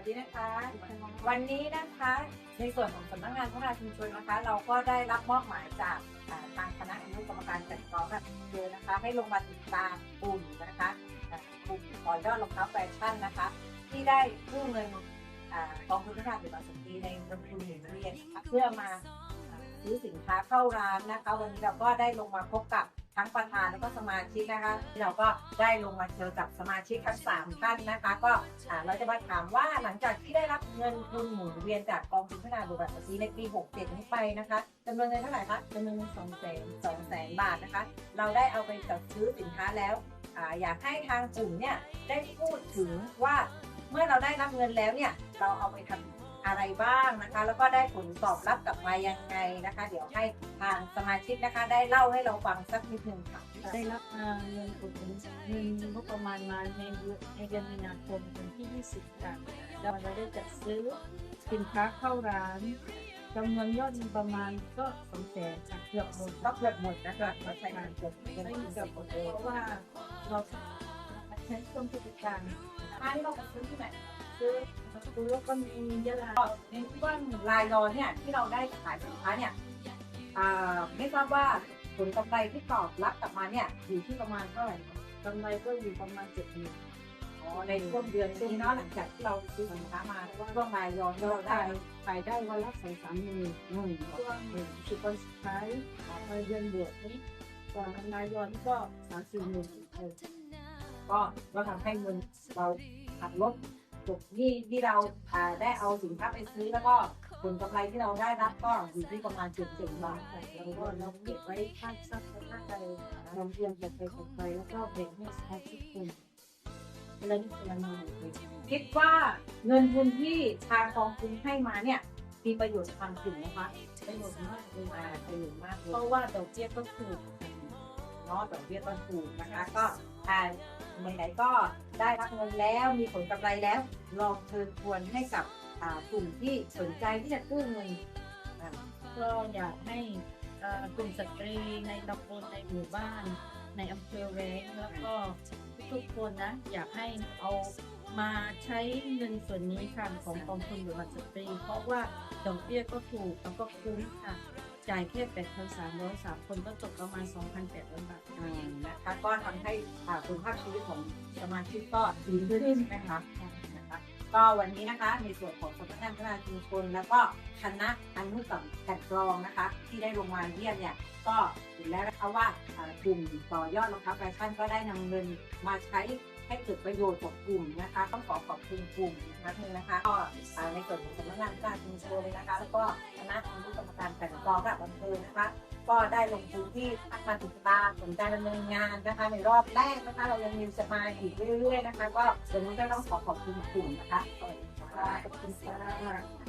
วัสดีนะคะ วันนี้นะคะในส่วนของสำนักงานพัฒนาชุมชนนะคะ เราก็ได้รับมอบหมายจากทางคณะอนุกรรมการกลันกองแบบเดินนะคะ ให้ลงมาติดตามกลุ่มนะคะกลุ่มต่อยอดรองเท้าแฟชั่นนะคะ ที่ได้กู้เงินกองทุนพัฒนาเด็กและสตรีในโรงเรียนหมุนเวียนเพื่อมาซื้อสินค้าเข้าร้านนะคะ วันนี้เราก็ได้ลงมาพบกับ ทั้งประธานแล้วก็สมาชิกนะคะเราก็ได้ลงมาเจอกับสมาชิกทั้งสามท่านนะคะ ก็เราจะมาถามว่าหลังจากที่ได้รับเงินทุนหมุนเวียนจากกองทุนพัฒนาบุตรสตรีในปี 67 นี้ไปนะคะจำนวนเงินเท่าไหร่คะจำนวนเงินสองแสนสองแสนบาทนะคะ เราได้เอาไปจัดซื้อสินค้าแล้วออยากให้ทางกลุ่มเนี่ยได้พูดถึงว่าเมื่อเราได้รับเงินแล้วเนี่ยเราเอาไปทำ อะไรบ้างนะคะ แล้วก็ได้ผลตอบรับกลับมายังไงนะคะ เดี๋ยวให้ทางสมาชิกนะคะ ได้เล่าให้เราฟังสักนิดนึงค่ะได้รับเอ่อเงินอุดหนุนมีงบประมาณมาในเดือนในเดือนมีนาคมวันที่ 20ค่ะแล้วเราได้จัดซื้อสินค้าเข้าร้านจำนวนยอดเงินประมาณก็สองแสนค่ะเกือบหมดต้องเกือบหมดนะคะเราใช้งานเกือบเกือบไม่หมดเกือบหมดเลยเพราะว่าเราใช้เครื่องบริการอันนี้เราไปซื้อที่ไหน ซื้อซื้อแล้วก็มียะลาในที่ว่าลายล้อเนี่ยที่เราได้ขายสินค้าเนี่ยไม่ทราบว่าผลกำไรที่ตอบรับกลับมาเนี่ยอยู่ที่ประมาณเท่าไหร่กำไรก็อยู่ประมาณเจ็ดหมื่นในช่วงเดือนนี้เนาะหลังจากที่เราซื้อสินค้ามาช่วงลายย้อนเราได้ขายได้วันละสองสามหมื่นอืมช่วงสิบวันสุดท้ายของเดือนเดือนนี้ก่อนนายยอนก็สามสี่หมื่นก็ก็ทำให้เงินเราหักลบ จบที่ที่เราได้เอาสินค้าไปซื้อแล้วก็ผลกำไรที่เราได้รับก็อยู่ที่ประมาณเจ็ดเจ็ดบาทแล้วก็เราเก็บไว้ค่าซักและค่าใจเราเตรียมเก็บไปเก็บไปแล้วก็แบ่งให้สมาชิกกลุ่มแล้วนี่คือมันมาเลยคิดว่าเงินทุนที่ทางกองทุนให้มาเนี่ยมีประโยชน์กับทางกลุ่มนะคะประโยชน์มากเลยอ่าประโยชน์มากเลเพราะว่าดอกเบี้ยก็ถูกเนาะดอกเบี้ยต้นทุนนะคะก็อ่า ไหนๆก็ได้รับเงินแล้วมีผลกำไรแล้ว ลองเชิญชวนให้กับกลุ่มที่สนใจที่จะกู้เงินก็อยากให้กลุ่มสตรีในตำบลในหมู่บ้าน ในอำเภอแวงแล้วก็ทุกคนนะ อยากให้เอามาใช้เงินส่วนนี้ค่ะของกองทุนหรือบัตรสตรี เพราะว่าดอกเบี้ยก็ถูกแล้วก็คุ้มค่ะ จ่ายแค่8,300สามร้อยสามคนก็ตกประมาณ2,800บาท อืมนะคะก็ทำให้อ่าคุณภาพชีวิตของสมาชิกก็ดีขึ้นนะคะนะคะ ก็วันนี้นะคะในส่วนของสำนักงานพัฒนาชุมชนแล้วก็คณะอนุกรรมการกรองนะคะ ที่ได้ลงมาเยี่ยมเนี่ยก็เห็นแล้วนะคะว่าอ่ากลุ่มต่อยอดรองเท้าแฟชั่นก็ได้นำเงินมาใช้ ให้เกิดประโยชน์กับกลุ่มนะคะ ต้องขอขอบคุณกลุ่มอีกครั้งหนึงนะคะก็ในส่วนของสำนักงานพัฒนาชุมชนเลยนะคะ แล้วก็คณะอนุกรรมการแต่งกองกับอำเภอนะคะ ก็ได้ลงพื้นที่พักมาติดตามสนใจดำเนินงานนะคะ ในรอบแรกนะคะ เรายังมีจะมาอีกเรื่อยๆนะคะ ก็วันนี้ก็ต้องขอขอบคุณกลุ่มนะคะขอบคุณค่ะ